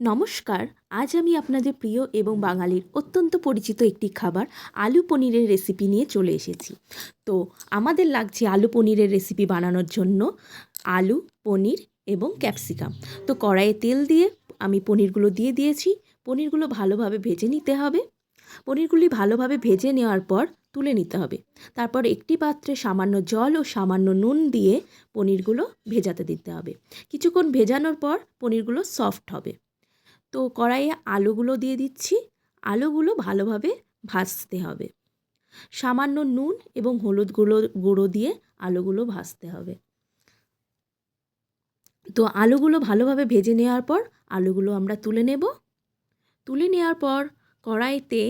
নমস্কার, আজ আমি আপনাদের প্রিয় এবং বাঙালির অত্যন্ত পরিচিত একটি খাবার আলু পনিরের রেসিপি নিয়ে চলে এসেছি। তো, আমাদের লাগছে আলু পনিরের রেসিপি বানানোর জন্য আলু, পনির এবং ক্যাপসিকাম তো, কড়াইয়ে তেল দিয়ে আমি পনিরগুলো দিয়ে দিয়েছি। পনিরগুলো ভালোভাবে ভেজে নিতে হবে। পনিরগুলি ভালোভাবে ভেজে নেওয়ার পর তুলে নিতে হবে। তারপর একটি পাত্রে সামান্য জল ও সামান্য নুন দিয়ে পনিরগুলো ভেজাতে দিতে হবে। কিছুক্ষণ ভেজানোর পর পনিরগুলো সফট হবে। তো কড়াইয়ে আলুগুলো দিয়ে দিচ্ছি। আলুগুলো ভালোভাবে ভাজতে হবে। সামান্য নুন এবং হলুদ গুঁড়ো গুঁড়ো দিয়ে আলুগুলো ভাজতে হবে। তো আলুগুলো ভালোভাবে ভেজে নেওয়ার পর আলুগুলো আমরা তুলে নেব। তুলে নেওয়ার পর কড়াইতে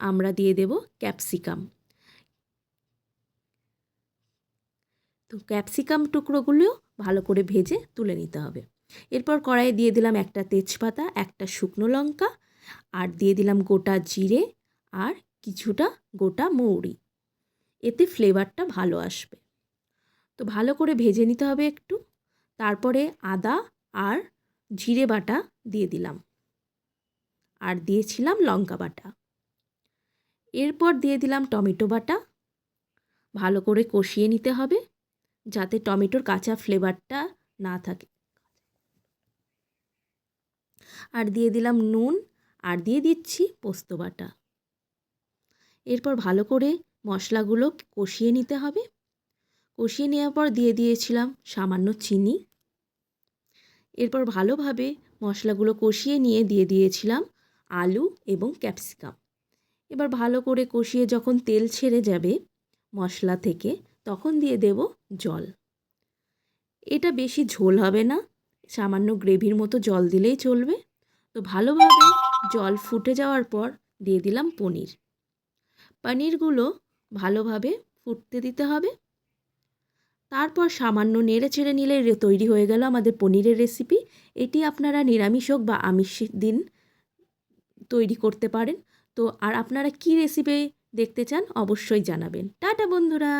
আমরা দিয়ে দেব ক্যাপসিকাম। তো ক্যাপসিকাম টুকরোগুলো ভালো করে ভেজে তুলে নিতে হবে। এরপর কড়াইয়ে দিয়ে দিলাম একটা তেজপাতা, একটা শুকনো লঙ্কা, আর দিয়ে দিলাম গোটা জিরে আর কিছুটা গোটা মৌরি। এতে ফ্লেভারটা ভালো আসবে। তো ভালো করে ভেজে নিতে হবে একটু। তারপরে আদা আর জিরে বাটা দিয়ে দিলাম। আর দিয়েছিলাম লঙ্কা বাটা। এরপর দিয়ে দিলাম টমেটো বাটা। ভালো করে কষিয়ে নিতে হবে, যাতে টমেটোর কাঁচা ফ্লেভারটা না থাকে। আর দিয়ে দিলাম নুন আর দিয়ে দিচ্ছি পোস্ত বাটা। এরপর ভালো করে মশলাগুলো কষিয়ে নিতে হবে। কষিয়ে নেওয়ার পর দিয়ে দিয়েছিলাম সামান্য চিনি। এরপর ভালোভাবে মশলাগুলো কষিয়ে নিয়ে দিয়ে দিয়েছিলাম আলু এবং ক্যাপসিকাম। এবার ভালো করে কষিয়ে যখন তেল ছেড়ে যাবে মশলা থেকে তখন দিয়ে দেব জল। এটা বেশি ঝোল হবে না, সামান্য গ্রেভির মতো জল দিলেই চলবে। তো ভালোভাবে জল ফুটে যাওয়ার পর দিয়ে দিলাম পনির। পনিরগুলো ভালোভাবে ফুটতে দিতে হবে। তারপর সামান্য নেড়ে ছেড়ে নিলে তৈরি হয়ে গেল আমাদের পনিরের রেসিপি এটি আপনারা নিরামিষ হোক বা আমিষ দিন তৈরি করতে পারেন। তো আর আপনারা কী রেসিপি দেখতে চান অবশ্যই জানাবেন। টাটা বন্ধুরা!